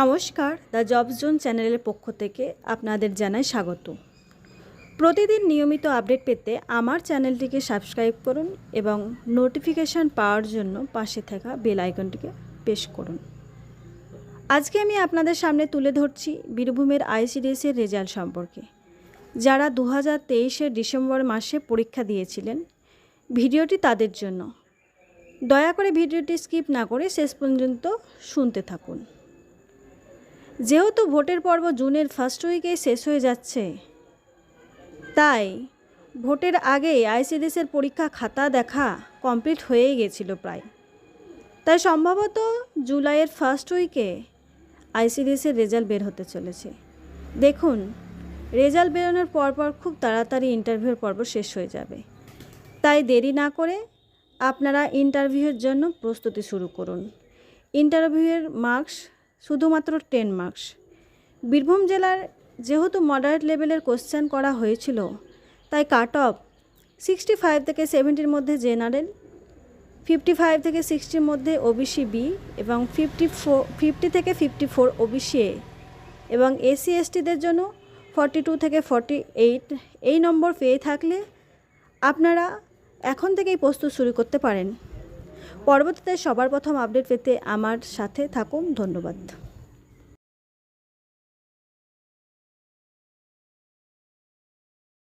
নমস্কার, the jobs zone চ্যানেলের পক্ষ থেকে আপনাদের জানাই স্বাগত। প্রতিদিন নিয়মিত আপডেট পেতে আমার চ্যানেলটিকে সাবস্ক্রাইব করুন এবং নোটিফিকেশান পাওয়ার জন্য পাশে থাকা বেল আইকনটিকে প্রেস করুন। আজকে আমি আপনাদের সামনে তুলে ধরছি বীরভূমের আইসিডিএসের রেজাল্ট সম্পর্কে। যারা দু হাজার ডিসেম্বর মাসে পরীক্ষা দিয়েছিলেন, ভিডিওটি তাদের জন্য। দয়া করে ভিডিওটি স্কিপ না করে শেষ পর্যন্ত শুনতে থাকুন। যেহেতু ভোটের পর্ব জুনের ফার্স্ট উইকে শেষ হয়ে যাচ্ছে, তাই ভোটের আগেই আইসিডিএসের পরীক্ষা খাতা দেখা কমপ্লিট হয়েই গেছিল প্রায়। তাই সম্ভবত জুলাইয়ের ফার্স্ট উইকে আইসিডিএসের রেজাল্ট বের হতে চলেছে। দেখুন রেজাল্ট বেরোনোর পরপর খুব তাড়াতাড়ি ইন্টারভিউর পর্ব শেষ হয়ে যাবে। তাই দেরি না করে আপনারা ইন্টারভিউয়ের জন্য প্রস্তুতি শুরু করুন। ইন্টারভিউয়ের মার্কস শুধুমাত্র টেন মার্কস বীরভূম জেলার যেহেতু মডারেট লেভেলের কোশ্চেন করা হয়েছিল, তাই কাট অফ সিক্সটি ফাইভ থেকে সেভেন্টির মধ্যে জেনারেল ফিফটি ফাইভ থেকে সিক্সটির মধ্যে ওবিসি বি এবং ফিফটি ফোর ফিফটি থেকে ফিফটি ফোর ওবিসি এ এবং এসসি এসটিদের জন্য ফর্টি টু থেকে ফর্টি এইট এই নম্বর পেয়ে থাকলে আপনারা এখন থেকেই প্রস্তুত শুরু করতে পারেন। পরবর্তীতে সবার প্রথম আপডেট পেতে আমার সাথে থাকুন। ধন্যবাদ।